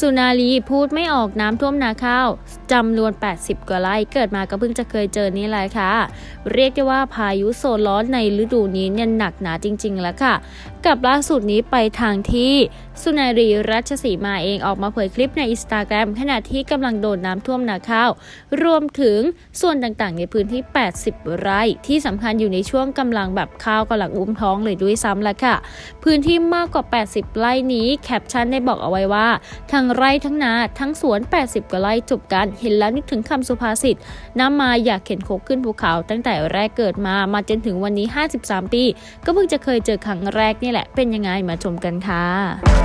สุนารีพูดไม่ออกน้ำท่วมนาข้าวจำนวน 80 กว่าไร่เกิดมาก็เพิ่งจะเคยเจอนี่แหละค่ะ เรียกได้ว่าพายุโซนร้อนในฤดูนี้เนี่ยหนักหนาจริงๆแล้วค่ะ กับล่าสุดนี้ไปทางที่ สุนารีรัชสีมาเองออกมาเผยคลิปในอินสตาแกรมขณะที่กำลังโดนน้ำท่วมนาข้าว รวมถึงส่วนต่างๆ ในพื้นที่ 80 ไร่ ที่สำคัญอยู่ในช่วงกำลังแบบข้าวกำลังอุ้มท้องเลยด้วยซ้ำละค่ะ พื้นที่มากกว่า 80 ไร่นี้แคปชั่นได้บอกเอาไว้ว่า ทั้งไร่ทั้งนาทั้งสวน 80 กว่าไร่จบกัน เห็นแล้วนึกถึงคำสุภาษิตน้ำมาอยากเข็นโคกขึ้นภูเขา ตั้งแต่แรกเกิดมามาจนถึงวันนี้ 53 ปี ก็เพิ่งจะเคยเจอครั้งแรกนี่แหละเป็นยังไงมาชมกันค่ะ